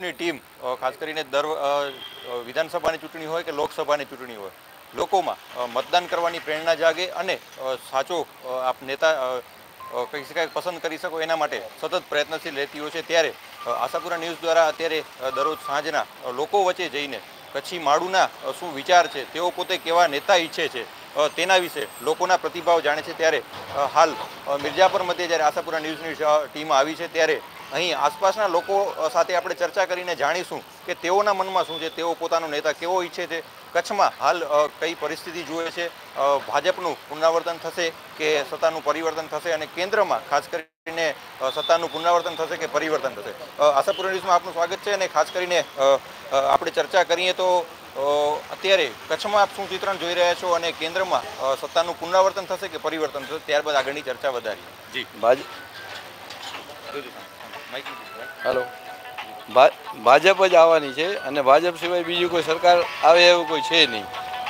ની ટીમ ખાસ કરીને દર વિધાનસભાની ચૂંટણી હોય કે લોકસભાની ચૂંટણી હોય, લોકોમાં મતદાન કરવાની પ્રેરણા જાગે અને સાચો આપ નેતા કહી શકાય પસંદ કરી શકો એના માટે સતત પ્રયત્નશીલ રહેતી હોય છે. ત્યારે આશાપુરા ન્યૂઝ દ્વારા અત્યારે દરરોજ સાંજના લોકો વચ્ચે જઈને કચ્છી માળુના શું વિચાર છે, તેઓ પોતે કેવા નેતા ઈચ્છે છે તેના વિશે લોકોના પ્રતિભાવ જાણે છે. ત્યારે હાલ મિર્જાપર મધ્યે જ્યારે આશાપુરા ન્યૂઝની ટીમ આવી છે, ત્યારે અહીં આસપાસના લોકો સાથે આપણે ચર્ચા કરીને જાણીશું કે તેઓના મનમાં શું છે તેઓ પોતાનો નેતા કેવો ઈચ્છે છે કચ્છમાં હાલ કઈ પરિસ્થિતિ જુએ છે ભાજપનું પુનરાવર્તન થશે કે સત્તાનું પરિવર્તન થશે અને કેન્દ્રમાં ખાસ કરીને સત્તાનું પુનરાવર્તન થશે કે પરિવર્તન થશે. આશાપુર ન્યૂઝમાં આપનું સ્વાગત છે અને ખાસ કરીને આપણે ચર્ચા કરીએ તો અત્યારે કચ્છમાં આપ શું ચિત્રણ જોઈ રહ્યા છો અને કેન્દ્રમાં સત્તાનું પુનરાવર્તન થશે કે પરિવર્તન થશે ત્યારબાદ આગળની ચર્ચા વધારી જી. ભાજ હાલો. ભાજપ જ આવવાની છે અને ભાજપ સિવાય બીજું કોઈ સરકાર આવે એવું કોઈ છે નહીં.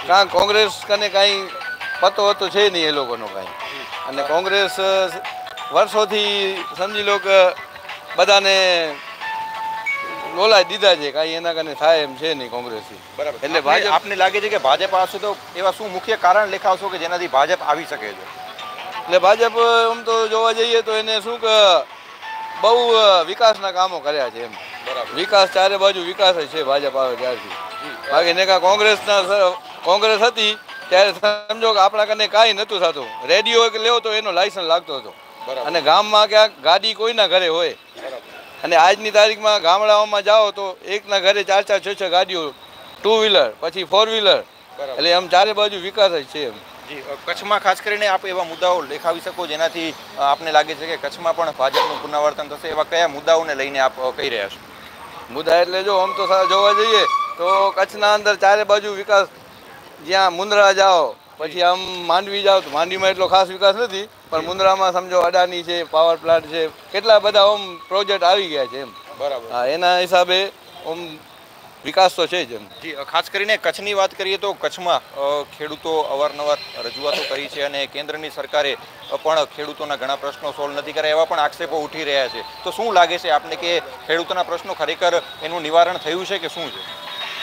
કાં કોંગ્રેસ કને કાંઈ પતો હતો છે નહીં એ લોકોનો કાંઈ. અને કોંગ્રેસ વર્ષોથી સમજી લો કે બધાને લોલાઈ દીધા છે કાંઈ એના કને થાય એમ છે નહીં કોંગ્રેસથી. બરાબર. એટલે એટલે ભાજપ- આપને લાગે છે કે ભાજપ આવશે તો એવા શું મુખ્ય કારણ લેખાવશો કે જેનાથી ભાજપ આવી શકે છે? એટલે ભાજપ આમ તો જોવા જઈએ તો એને શું કે બહુ વિકાસના કામો કર્યા છે એમ. વિકાસ ચારે બાજુ વિકાસ જ છે ભાજપ આવે ત્યારથી. બાકી ને કાં કોંગ્રેસના કોંગ્રેસ હતી ત્યારે સમજો કે આપણા કને કાંઈ નહોતું થતું. રેડિયો એક લેવો તો એનો લાયસન્સ લાગતો હતો. અને ગામમાં ક્યાંક ગાડી કોઈના ઘરે હોય. અને આજની તારીખમાં ગામડાઓમાં જાઓ તો એકના ઘરે ચાર ચાર છ છ ગાડીઓ ટુ વ્હીલર પછી ફોર વ્હીલર એટલે આમ ચારે બાજુ વિકાસ જ છે એમ. જી કચ્છમાં ખાસ કરીને આપ એવા મુદ્દાઓ લેખાવી શકો જેનાથી આપને લાગે છે કે કચ્છમાં પણ ભાજપનું પુનરાવર્તન થશે. એવા કયા મુદ્દાઓને લઈને આપ કહી રહ્યા છો? મુદ્દા એટલે જો આમ તો જોવા જઈએ તો કચ્છના અંદર ચારે બાજુ વિકાસ જ્યાં મુંદ્રા જાઓ પછી આમ માંડવી જાઓ તો માંડવીમાં એટલો ખાસ વિકાસ નથી પણ મુંદ્રામાં સમજો અડાની છે પાવર પ્લાન્ટ છે કેટલા બધા આમ પ્રોજેક્ટ આવી ગયા છે એમ. બરાબર. હા એના હિસાબે આમ વિકાસ તો છે જ એમ. જી ખાસ કરીને કચ્છની વાત કરીએ તો કચ્છમાં ખેડૂતો અવારનવાર રજૂઆતો કરી છે અને કેન્દ્રની સરકારે પણ ખેડૂતોના ઘણા પ્રશ્નો સોલ્વ નથી કર્યા એવા પણ આક્ષેપો ઉઠી રહ્યા છે. તો શું લાગે છે આપને કે ખેડૂતોના પ્રશ્નો ખરેખર એનું નિવારણ થયું છે કે શું છે?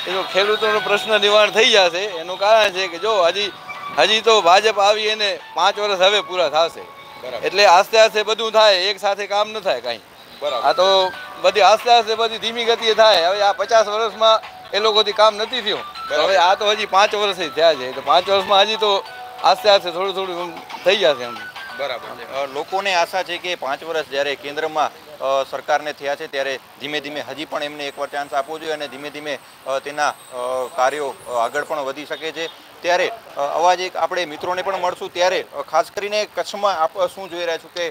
એ તો ખેડૂતોનો પ્રશ્ન નિવારણ થઈ જશે. એનું કારણ છે કે જો હજી હજી તો ભાજપ આવી એને પાંચ વર્ષ હવે પૂરા થશે. એટલે આસ્તે આસ્તે બધું થાય એક સાથે કામ ન થાય કાંઈ. આ તો બધી આસ્તે આસ્તે બધી ધીમી ગતિએ થાય. હવે આ પચાસ વર્ષમાં એ લોકોથી કામ નથી થયું. હવે આ તો હજી પાંચ વર્ષ થયા છે. તો પાંચ વર્ષમાં હજી તો આસ્તે આસ્તે થોડું થોડું થઈ જશે એમ. બરાબર લોકોને આશા છે કે પાંચ વર્ષ જ્યારે કેન્દ્રમાં સરકારને થયા છે ત્યારે ધીમે ધીમે હજી પણ એમને એકવાર ચાન્સ આપવો જોઈએ અને ધીમે ધીમે તેના કાર્યો આગળ પણ વધી શકે છે. ત્યારે અવાજ એક આપણે મિત્રોને પણ મળશું. ત્યારે ખાસ કરીને કચ્છમાં આપ શું જોઈ રહ્યા છો કે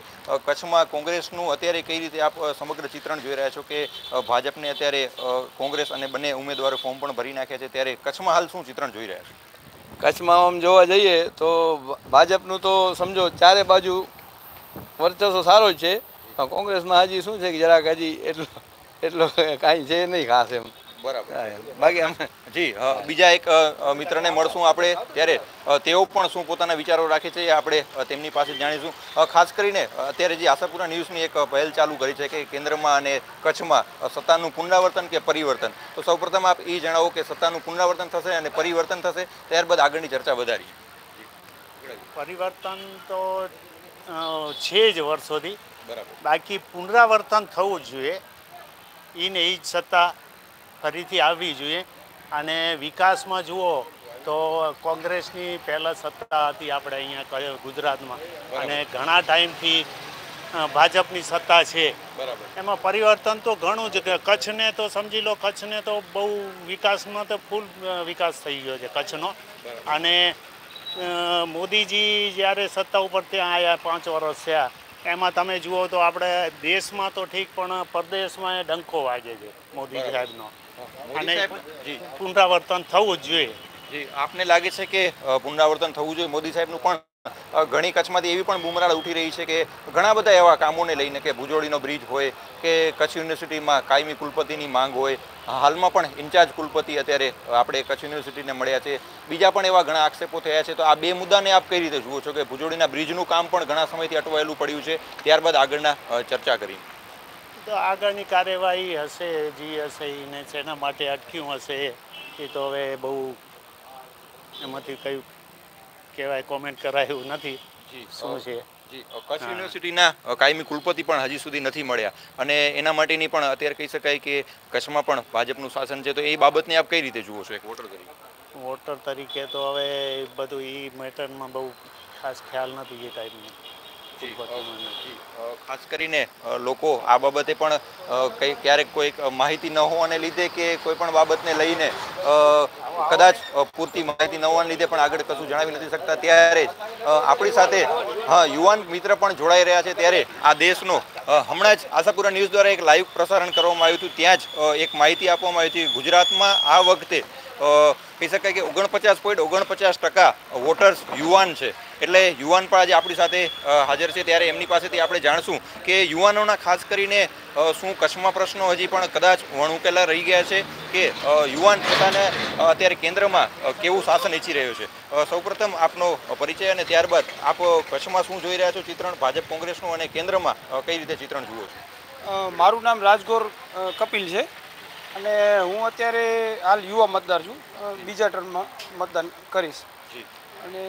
કચ્છમાં કોંગ્રેસનું અત્યારે કઈ રીતે આપ સમગ્ર ચિત્રણ જોઈ રહ્યા છો કે ભાજપને અત્યારે કોંગ્રેસ અને બંને ઉમેદવારો ફોર્મ પણ ભરી નાખ્યા છે. ત્યારે કચ્છમાં હાલ શું ચિત્રણ જોઈ રહ્યા છો? કચ્છમાં આમ જોવા જઈએ તો ભાજપનું તો સમજો ચારે બાજુ વર્ચસ્વ સારો જ છે કોંગ્રેસમાં હજી શું છે કે જરાક હજી એટલો એટલો કાંઈ છે નહીં ખાસ એમ. બાકી અમે જી બીજા એક મિત્રને મળશું આપણે ત્યારે. તેઓ પણ શું પોતાના વિચારો રાખે છે એ આપણે તેમની પાસે જાણીશું. ખાસ કરીને અત્યારે જે આશાપુરા ન્યૂઝની એક પહેલ ચાલુ કરી છે કે કેન્દ્રમાં અને કચ્છમાં સત્તાનું પુનરાવર્તન કે પરિવર્તન. તો સૌપ્રથમ આપ એ જણાવો કે સત્તાનું પુનરાવર્તન થશે અને પરિવર્તન થશે ત્યારબાદ આગળની ચર્ચા વધારી પરિવર્તન તો છે જ વર્ષોથી. બરાબર. બાકી પુનરાવર્તન થવું જોઈએ. એને એ જ સત્તા ફરીથી આવવી જોઈએ. અને વિકાસમાં જુઓ તો કોંગ્રેસની પહેલાં સત્તા હતી આપણે અહીંયા ગુજરાતમાં. અને ઘણા ટાઈમથી ભાજપની સત્તા છે. એમાં પરિવર્તન તો ઘણું જ કચ્છને તો સમજી લો કચ્છને તો બહુ વિકાસમાં તો ફૂલ વિકાસ થઈ ગયો છે કચ્છનો. અને મોદીજી જ્યારે સત્તા ઉપર ત્યાં આવ્યા પાંચ વર્ષ થયા એમાં તમે જુઓ તો આપણે દેશમાં તો ઠીક પણ પરદેશમાં એ ડંકો વાગે છે મોદી સાહેબનો. અને પુનરાવર્તન થવું જ જોઈએ. જી આપને લાગે છે કે પુનરાવર્તન થવું જોઈએ મોદી સાહેબનું પણ? ઘણી કચ્છમાંથી એવી પણ બુમરાળ ઉઠી રહી છે કે ઘણા બધા એવા કામોને લઈને કે ભુજોડીનો બ્રિજ હોય કે કચ્છ યુનિવર્સિટીમાં કાયમી કુલપતિની માંગ હોય, હાલમાં પણ ઇન્ચાર્જ કુલપતિ અત્યારે આપણે કચ્છ યુનિવર્સિટીને મળ્યા છે. બીજા પણ એવા ઘણા આક્ષેપો થયા છે. તો આ બે મુદ્દાને આપ કઈ રીતે જુઓ છો કે ભુજોડીના બ્રિજનું કામ પણ ઘણા સમયથી અટવાયેલું પડ્યું છે? ત્યારબાદ આગળના ચર્ચા કરી તો આગળની કાર્યવાહી હશે, જે હશે એને શેના માટે અટક્યું હશે એ તો હવે બહુ એમાંથી કયું કહેવાય કોમેન્ટ કરાય એવું નથી. શું છે? જી કચ્છ યુનિવર્સિટીના કાયમી કુલપતિ પણ હજી સુધી નથી મળ્યા. અને એના માટેની પણ અત્યારે કહી શકાય કે કચ્છમાં પણ ભાજપનું શાસન છે તો એ બાબતને આપ કઈ રીતે જુઓ છો એક વોટર તરીકે? વોટર તરીકે તો હવે બધું એ મેટરમાં બહુ ખાસ ખ્યાલ નથી એ ટાઈપનું. ખાસ કરીને લોકો આ બાબતે પણ અ, ક્યારેક કોઈક માહિતી ન હોવાને લીધે કે કોઈ પણ બાબતને લઈને કદાચ પૂરતી માહિતી ન હોવાને લીધે પણ આગળ કશું જણાવી નથી શકતા. ત્યારે જ આપણી સાથે, હા, યુવાન મિત્ર પણ જોડાઈ રહ્યા છે. ત્યારે આ દેશનો હમણાં જ આશાપુરા ન્યૂઝ દ્વારા એક લાઈવ પ્રસારણ કરવામાં આવ્યું હતું. ત્યાં જ એક માહિતી આપવામાં આવી હતી. ગુજરાતમાં આ વખતે કહી શકાય કે ઓગણપચાસ પોઈન્ટ ઓગણપચાસ ટકા વોટર્સ યુવાન છે. એટલે યુવાન પણ આજે આપણી સાથે હાજર છે. ત્યારે એમની પાસેથી આપણે જાણશું કે યુવાનોના ખાસ કરીને શું કચ્છમાં પ્રશ્નો હજી પણ કદાચ વણુકેલા રહી ગયા છે કે યુવાન પોતાને અત્યારે કેન્દ્રમાં કેવું શાસન ઈચ્છી રહ્યો છે. સૌપ્રથમ આપનો પરિચય અને ત્યારબાદ આપ કચ્છમાં શું જોઈ રહ્યા છો ચિત્રણ? ભાજપ કોંગ્રેસનું અને કેન્દ્રમાં કઈ રીતે ચિત્રણ જુઓ છો? મારું નામ રાજગોર કપિલ છે અને હું અત્યારે હાલ યુવા મતદાર છું. બીજા ટર્મમાં મતદાન કરીશ. અને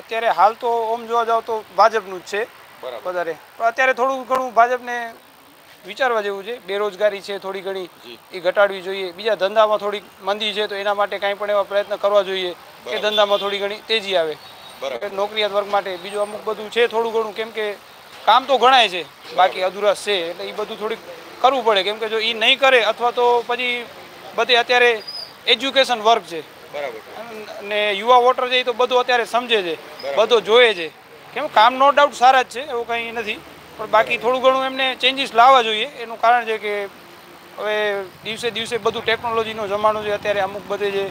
અત્યારે હાલ તો ઓમ જોવા જાવ તો ભાજપનું જ છે વધારે. પણ અત્યારે થોડું ઘણું ભાજપને વિચારવા જેવું છે. બેરોજગારી છે થોડી ઘણી એ ઘટાડવી જોઈએ. બીજા ધંધામાં થોડી મંદી છે તો એના માટે કાંઈ પણ એવા પ્રયત્ન કરવા જોઈએ કે ધંધામાં થોડી ઘણી તેજી આવે. નોકરીયાત વર્ગ માટે બીજું અમુક બધું છે થોડું ઘણું. કેમ કે કામ તો ઘણાય છે બાકી અધુરસ છે. એટલે એ બધું થોડીક કરવું પડે. કેમ કે જો એ નહીં કરે અથવા તો પછી બધી અત્યારે એજ્યુકેશન વર્ક છે. બરાબર. અને યુવા વોટર છે એ તો બધું અત્યારે સમજે છે. બધો જોવે છે. કેમ કામ નો ડાઉટ સારા જ છે એવું કંઈ નથી. પણ બાકી થોડું ઘણું એમને ચેન્જીસ લાવવા જોઈએ. એનું કારણ છે કે હવે દિવસે દિવસે બધું ટેકનોલોજીનો જમાનો છે. અત્યારે અમુક બધે જે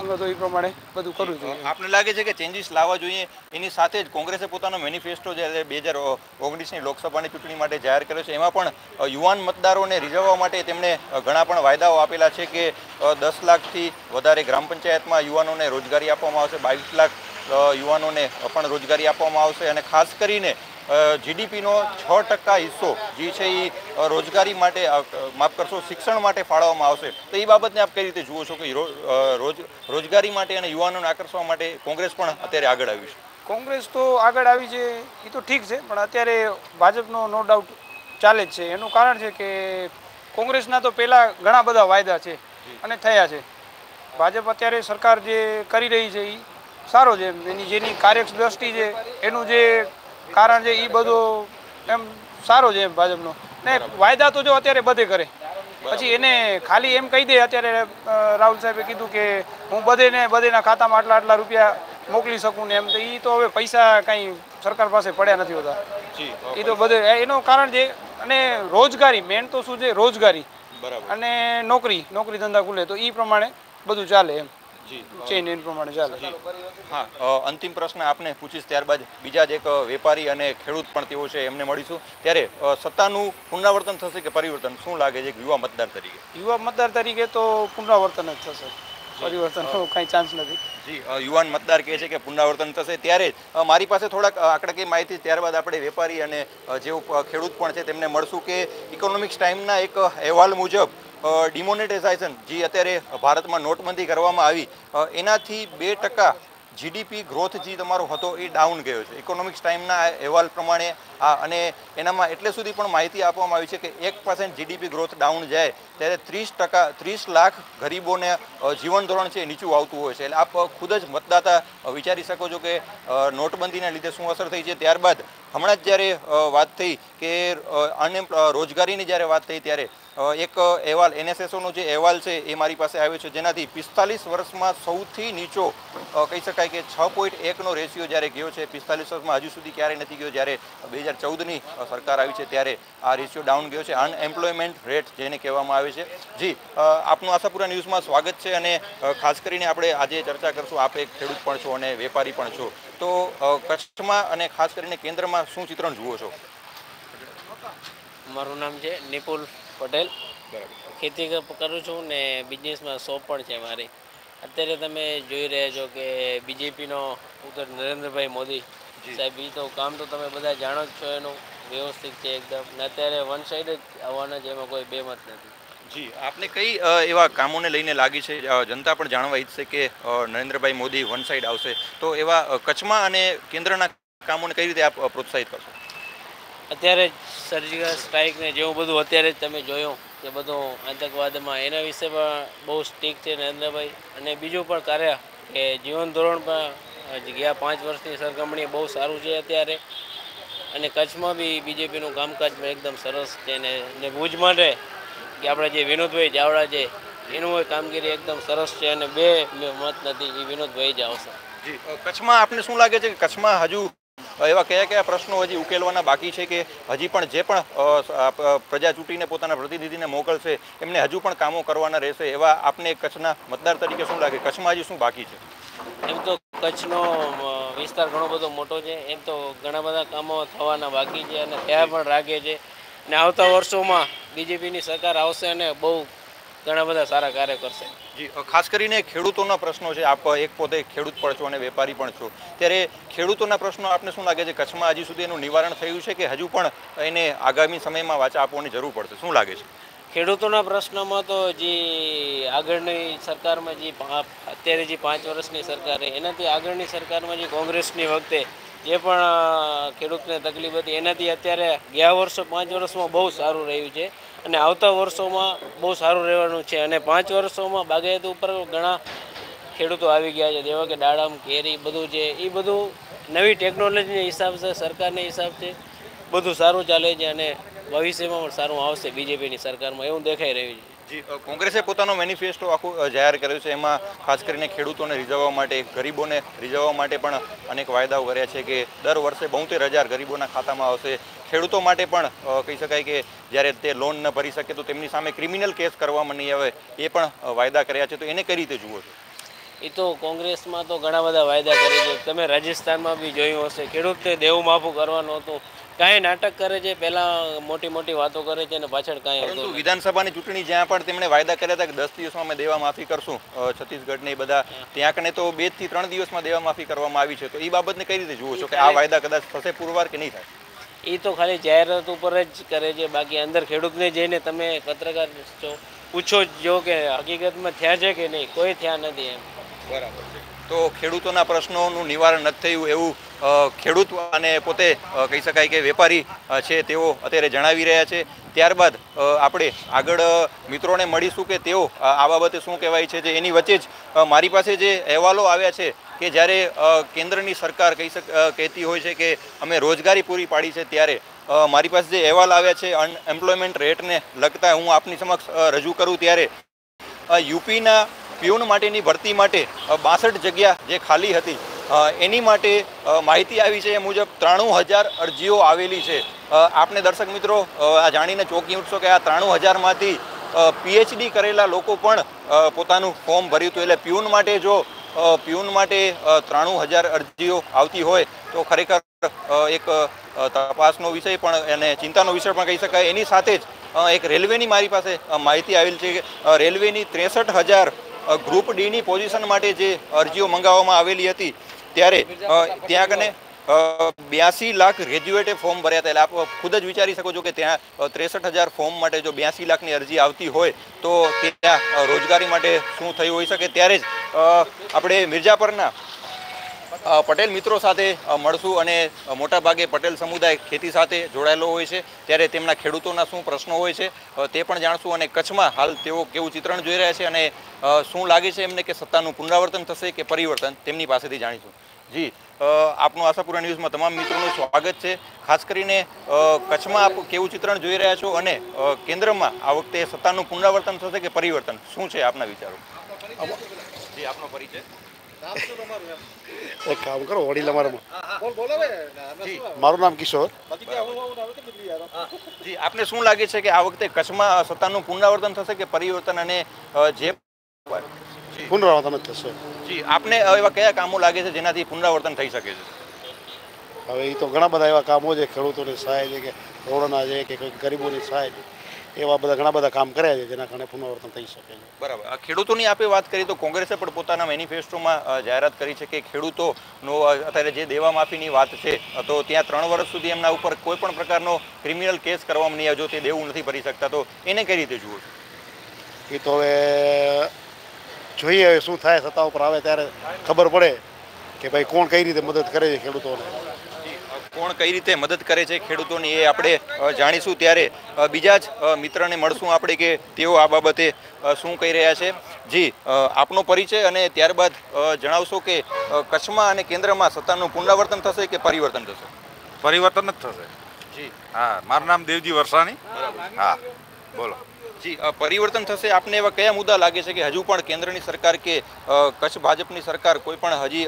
અંગતો એ પ્રમાણે બધું કરવું જોઈએ. આપને લાગે છે કે ચેન્જીસ લાવવા જોઈએ? એની સાથે જ કોંગ્રેસે પોતાનો મેનિફેસ્ટો જે બે હજાર ઓગણીસની લોકસભાની ચૂંટણી માટે જાહેર કર્યો છે. એમાં પણ યુવાન મતદારોને રીઝવવા માટે તેમણે ઘણા પણ વાયદાઓ આપેલા છે કે દસ લાખથી વધારે ગ્રામ પંચાયતમાં યુવાનોને રોજગારી આપવામાં આવશે. બાવીસ લાખ યુવાનોને પણ રોજગારી આપવામાં આવશે. અને ખાસ કરીને જીડીપીનો છ ટકા હિસ્સો જે છે એ રોજગારી માટે માફ કરશો, શિક્ષણ માટે ફાળવવામાં આવશે. તો એ બાબતને આપ કઈ રીતે જુઓ છો કે રોજ, રોજગારી માટે અને યુવાનોને આકર્ષવા માટે કોંગ્રેસ પણ અત્યારે આગળ આવી છે? કોંગ્રેસ તો આગળ આવી છે એ તો ઠીક છે, પણ અત્યારે ભાજપનો નો ડાઉટ ચાલે જ છે. એનું કારણ છે કે કોંગ્રેસના તો પહેલાં ઘણા બધા વાયદા છે અને થયા છે. ભાજપ અત્યારે સરકાર જે કરી રહી છે એ સારો છે. એની જેની કાર્યદ્રષ્ટિ છે, એનું જે કારણ છે એ બધું એમ સારો છે ભાજપનો. ને વાયદા તો જો અત્યારે બધે કરે. પછી એને ખાલી એમ કહી દે અત્યારે રાહુલ સાહેબે કીધું કે હું બધેને બધેના ખાતામાં આટલા આટલા રૂપિયા મોકલી શકું ને એમ. તો એ તો હવે પૈસા કાંઈ સરકાર પાસે પડ્યા નથી હોતા. એ તો બધે એનું કારણ છે અને રોજગારી મેન તો શું છે રોજગારી. અને નોકરી નોકરી ધંધા ખુલે તો એ પ્રમાણે બધું ચાલે એમ. પ્રમાણે ચાલે. હા અંતિમ પ્રશ્ન આપને પૂછીશ ત્યારબાદ બીજા જ એક વેપારી અને ખેડૂત પણ તેઓ છે એમને મળીશું. ત્યારે સત્તાનું પુનરાવર્તન થશે કે પરિવર્તન? શું લાગે છે યુવા મતદાર તરીકે? યુવા મતદાર તરીકે તો પુનરાવર્તન જ થશે. પરિવર્તનનો કાંઈ ચાન્સ નથી. જી યુવાન મતદાર કહે છે કે પુનરાવર્તન થશે. ત્યારે મારી પાસે થોડાક આંકડાકીય માહિતી ત્યારબાદ આપણે વેપારી અને જેઓ ખેડૂત પણ છે તેમને મળશું કે ઇકોનોમિક્સ ટાઈમના એક અહેવાલ મુજબ ડિમોનેટાઇઝેશન જે અત્યારે ભારતમાં નોટબંધી કરવામાં આવી એનાથી બે ટકા જીડીપી ગ્રોથ જે તમારો હતો એ ડાઉન ગયો છે. ઇકોનોમિક્સ ટાઈમના અહેવાલ પ્રમાણે આ અને એનામાં એટલે સુધી પણ માહિતી આપવામાં આવી છે કે એક પર્સન્ટ જીડીપી ગ્રોથ ડાઉન જાય, ત્યારે ત્રીસ ટકા, ત્રીસ લાખ ગરીબોને જીવન ધોરણ છે નીચું આવતું હોય છે. એટલે આપ ખુદ જ મતદાતા વિચારી શકો છો કે નોટબંધીના લીધે શું અસર થઈ છે? ત્યારબાદ હમણાં જ જ્યારે વાત થઈ કે અનએમ્પ રોજગારીની જ્યારે વાત થઈ ત્યારે એક અહેવાલ એનએસએસઓનો જે અહેવાલ છે એ મારી પાસે આવ્યો છે. જેનાથી પિસ્તાલીસ વર્ષમાં સૌથી નીચો કહી શકાય કે છ પોઈન્ટ એકનો રેશિયો જ્યારે ગયો છે, પિસ્તાલીસ વર્ષમાં હજુ સુધી ક્યારેય નથી ગયો. જ્યારે બે હજાર ચૌદની સરકાર આવી છે ત્યારે આ રેશિયો ડાઉન ગયો છે. અનએમ્પ્લોયમેન્ટ રેટ જેને કહેવામાં આવે છે. જી આપનું આશાપુરા ન્યૂઝમાં સ્વાગત છે અને ખાસ કરીને આપણે આજે ચર્ચા કરશું. આપ એક ખેડૂત પણ છો અને વેપારી પણ છો. તો કચ્છમાં અને ખાસ કરીને કેન્દ્રમાં શું ચિત્રણ જુઓ છો? મારું નામ છે નિપુલ પટેલ. બરાબર. ખેતી કરું છું ને બિઝનેસમાં શોપ પણ છે મારી. અત્યારે તમે જોઈ રહ્યા છો કે બીજેપીનો ઉત્તર નરેન્દ્રભાઈ મોદી સાહેબ એ તો કામ તો તમે બધા જાણો જ છો એનું. વ્યવસ્થિત છે એકદમ. ને અત્યારે વન સાઈડ જ આવવાના છે એમાં કોઈ બેમત નથી. જી આપને કઈ એવા કામોને લઈને લાગી છે? જનતા પણ જાણવા ઈચ્છશે કે નરેન્દ્રભાઈ મોદી વન સાઈડ આવશે. તો એવા કચ્છમાં અને કેન્દ્રના કામોને કઈ રીતે આપ પ્રોત્સાહિત કરશો? અત્યારે સર્જિકલ સ્ટ્રાઇકને જેવું બધું અત્યારે જ તમે જોયું કે બધું આતંકવાદમાં એના વિશે પણ બહુ સ્ટીક છે નરેન્દ્રભાઈ. અને બીજું પણ કાર્ય કે જીવન ધોરણ પણ ગયા પાંચ વર્ષની સરખામણીએ બહુ સારું છે અત્યારે. અને કચ્છમાં બી બીજેપીનું કામકાજ એકદમ સરસ છે ને ભુજ માટે કે આપણે જે વિનોદભાઈ ચાવડા છે, એનું કામગીરી એકદમ સરસ છે અને બે મત નથી એ વિનોદભાઈ જ આવશે. કચ્છમાં આપને શું લાગે છે કે કચ્છમાં હજુ એવા કયા કયા પ્રશ્નો હજી ઉકેલવાના બાકી છે કે હજી પણ જે પણ પ્રજા ચૂંટીને પોતાના પ્રતિનિધિને મોકલશે, એમને હજુ પણ કામો કરવાના રહેશે, એવા આપને કચ્છના મતદાર તરીકે શું લાગે? કચ્છમાં હજી શું બાકી છે? એમ તો કચ્છનો વિસ્તાર ઘણો બધો મોટો છે, એમ તો ઘણા બધા કામો થવાના બાકી છે અને થયા પણ રાખે છે. ને આવતા વર્ષોમાં બીજેપીની સરકાર આવશે અને બહુ ઘણા બધા સારા કાર્ય કરશે. ખાસ કરીને ખેડૂતોના પ્રશ્નો છે. આપ એક પોતે ખેડૂત પણ છો અને વેપારી પણ છો. ત્યારે ખેડૂતોના પ્રશ્નો આપને શું લાગે છે? કચ્છમાં હજી સુધી એનું નિવારણ થયું છે કે હજુ પણ એને આગામી સમયમાં વાચા આપવાની જરૂર પડશે? શું લાગે છે? ખેડૂતોના પ્રશ્નમાં તો જે આગળની સરકારમાં જે અત્યારે જે પાંચ વર્ષની સરકાર એનાથી આગળની સરકારમાં જે કોંગ્રેસની વખતે જે પણ ખેડૂતને તકલીફ હતી, એનાથી અત્યારે ગયા વર્ષો પાંચ વર્ષમાં બહુ સારું રહ્યું છે. અને આવતા વર્ષોમાં બહુ સારું રહેવાનું છે. અને પાંચ વર્ષોમાં બાગાયત ઉપર ઘણા ખેડૂતો આવી ગયા છે. જેવા કે દાડમ, કેરી, બધું છે. એ બધું નવી ટેકનોલોજીના હિસાબે સરકારના હિસાબથી બધું સારું ચાલે છે અને ભવિષ્યમાં પણ સારું આવશે. બીજેપીની સરકારમાં એવું દેખાઈ રહ્યું છે. કોંગ્રેસે પોતાનો મેનિફેસ્ટો આખું જાહેર કર્યું છે. એમાં ખાસ કરીને ખેડૂતોને રીઝવવા માટે, ગરીબોને રીઝવવા માટે પણ અનેક વાયદાઓ કર્યા છે કે દર વર્ષે બોતેર હજાર ગરીબોના ખાતામાં આવશે. ખેડૂતો માટે પણ કહી શકાય કે જ્યારે તે લોન ન ભરી શકે તો તેમની સામે ક્રિમિનલ કેસ કરવામાં નહીં આવે એ પણ વાયદા કર્યા છે. તો એને કઈ રીતે જુઓ છો? એ તો કોંગ્રેસમાં તો ઘણા બધા વાયદા કરે છે. તમે રાજસ્થાનમાં બી જોયું હશે. ખેડૂતને દેવું માફું કરવાનું હતું. કાંઈ નાટક કરે છે પહેલાં મોટી મોટી વાતો કરે છે અને પાછળ કાંઈ પરંતુ વિધાનસભાની ચૂંટણી જ્યાં પણ તેમણે વાયદા કર્યા હતા કે દસ દિવસમાં અમે દેવા માફી કરશું છત્તીસગઢને એ બધા ત્યાં કને તો બેથી ત્રણ દિવસમાં દેવા માફી કરવામાં આવી છે. તો એ બાબતને કઈ રીતે જુઓ છો કે આ વાયદા કદાચ થશે પુરવાર કે નહીં થાય? એ તો ખાલી જાહેરાત ઉપર જ કરે છે બાકી અંદર ખેડૂતને જઈને તમે પત્રકાર છો પૂછો જો કે હકીકતમાં થયા છે કે નહીં કોઈ થયા નથી એમ. બરાબર તો ખેડૂતોના પ્રશ્નોનું નિવારણ નથી થયું એવું ખેડૂત અને પોતે કહી શકાય કે વેપારી છે તેઓ અત્યારે જણાવી રહ્યા છે. ત્યારબાદ આપણે આગળ મિત્રોને મળીશું કે તેઓ આ બાબતે શું કહેવાય છે જે એની વચ્ચે જ મારી પાસે જે અહેવાલો આવ્યા છે કે જ્યારે કેન્દ્રની સરકાર કહી શક કહેતી હોય છે કે અમે રોજગારી પૂરી પાડી છે ત્યારે મારી પાસે જે અહેવાલ આવ્યા છે અનએમ્પ્લોયમેન્ટ રેટને લગતા હું આપની સમક્ષ રજૂ કરું ત્યારે યુપીના પ્યુન માટેની ભરતી માટે બાસઠ જગ્યા જે ખાલી હતી એની માટે માહિતી આવી છે એ મુજબ ત્રાણું હજાર અરજીઓ આવેલી છે. આપણે દર્શક મિત્રો આ જાણીને ચોંકી ઉઠશો કે આ ત્રાણું હજારમાંથી પીએચડી કરેલા લોકો પણ પોતાનું ફોર્મ ભર્યું હતું. એટલે પ્યુન માટે જો પીઓન માટે ત્રાણું હજાર અરજીઓ આવતી હોય, તો ખરેખર એક તપાસનો વિષય પણ અને ચિંતાનો વિષય પણ કહી શકાય. એની સાથે જ એક રેલવેની મારી પાસે માહિતી આવેલી છે કે રેલવેની ત્રેસઠ હજાર ગ્રુપ ડીની પોઝિશન માટે જે અરજીઓ મંગાવવામાં આવેલી હતી, ત્યારે ત્યાં કને બ્યાસી લાખ ગ્રેજ્યુએટે ફોર્મ ભર્યા હતા. એટલે આપ ખુદ જ વિચારી શકો છો કે ત્યાં ત્રેસઠ હજાર ફોર્મ માટે જો બ્યાસી લાખની અરજી આવતી હોય, તો ત્યાં રોજગારી માટે શું થયું હોઈ શકે? ત્યારે જ આપણે મિર્જાપરના પટેલ મિત્રો સાથે મળશું અને મોટાભાગે પટેલ સમુદાય ખેતી સાથે જોડાયેલો હોય છે. ત્યારે તેમના ખેડૂતોના શું પ્રશ્નો હોય છે તે પણ જાણશું અને કચ્છમાં હાલ તેઓ કેવું ચિત્રણ જોઈ રહ્યા છે અને શું લાગે છે એમને કે સત્તાનું પુનરાવર્તન થશે કે પરિવર્તન, તેમની પાસેથી જાણીશું. જી આપનું આશાપુરા ન્યૂઝમાં તમામ મિત્રોનું સ્વાગત છે. ખાસ કરીને કચ્છમાં આપ કેવું ચિત્રણ જોઈ રહ્યા છો અને કેન્દ્રમાં આ વખતે સત્તાનું પુનરાવર્તન થશે કે પરિવર્તન? શું છે આપના વિચારો? જી, આપનો પરિચય. એક કામ કરો વડીલ અમારામાં મારું નામ કિશોર. જી. આપને શું લાગે છે કે આ વખતે કચ્છમાં સત્તાનું પુનરાવર્તન થશે કે પરિવર્તન અને જે પુનરાવર્તન જ થશે. જી. આપને એવા કયા કામો લાગે છે જેનાથી પુનરાવર્તન થઈ શકે છે? હવે એ તો ઘણા બધા એવા કામો છે ખેડૂતોની સહાય છે કે રોડના છે કે ગરીબોની સહાય છે. એવા બધા ઘણા બધા કામ કર્યા છે જેના કારણે પુનરાવર્તન થઈ શકે છે. બરાબર. આ ખેડૂતોની આપણે વાત કરીએ તો કોંગ્રેસે પણ પોતાના મેનિફેસ્ટોમાં જાહેરાત કરી છે કે ખેડૂતોનો અત્યારે જે દેવા માફીની વાત છે તો ત્યાં ત્રણ વર્ષ સુધી એમના ઉપર કોઈ પણ પ્રકારનો ક્રિમિનલ કેસ કરવામાં નહીં જો તે દેવું નથી ભરી શકતા તો એને કઈ રીતે જુઓ છો? એ તો હવે જોઈએ શું થાય સત્તા ઉપર આવે ત્યારે ખબર પડે કે ભાઈ કોણ કઈ રીતે મદદ કરે છે ખેડૂતોને. કોણ કઈ રીતે મદદ કરે છે ખેડૂતોની એ આપણે જાણીશું ત્યારે. બીજા જ મિત્રને મળશું આપણે કે તેઓ આ બાબતે શું કહી રહ્યા છે. જી આપનો પરિચય અને ત્યારબાદ જણાવશો કે કચ્છમાં અને કેન્દ્રમાં સત્તાનું પુનરાવર્તન થશે કે પરિવર્તન થશે? પરિવર્તન જ થશે. જી. હા મારું નામ દેવજી વરસાણી. હા બોલો. જી પરિવર્તન થશે. આપને એવા કયા મુદ્દા લાગે છે કે હજુ પણ કેન્દ્રની સરકાર કે કચ્છ ભાજપની સરકાર કોઈ પણ હજી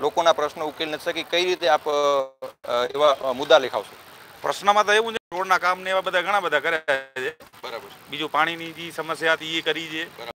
લોકોના પ્રશ્નો ઉકેલ નથી શકી? કઈ રીતે આપ એવા મુદ્દા લેખાવશો? પ્રશ્નમાં તો એવું છે રોડના કામ ને એવા બધા ઘણા બધા કર્યા છે. બરાબર બીજું પાણીની જે સમસ્યા હતી એ કરી છે.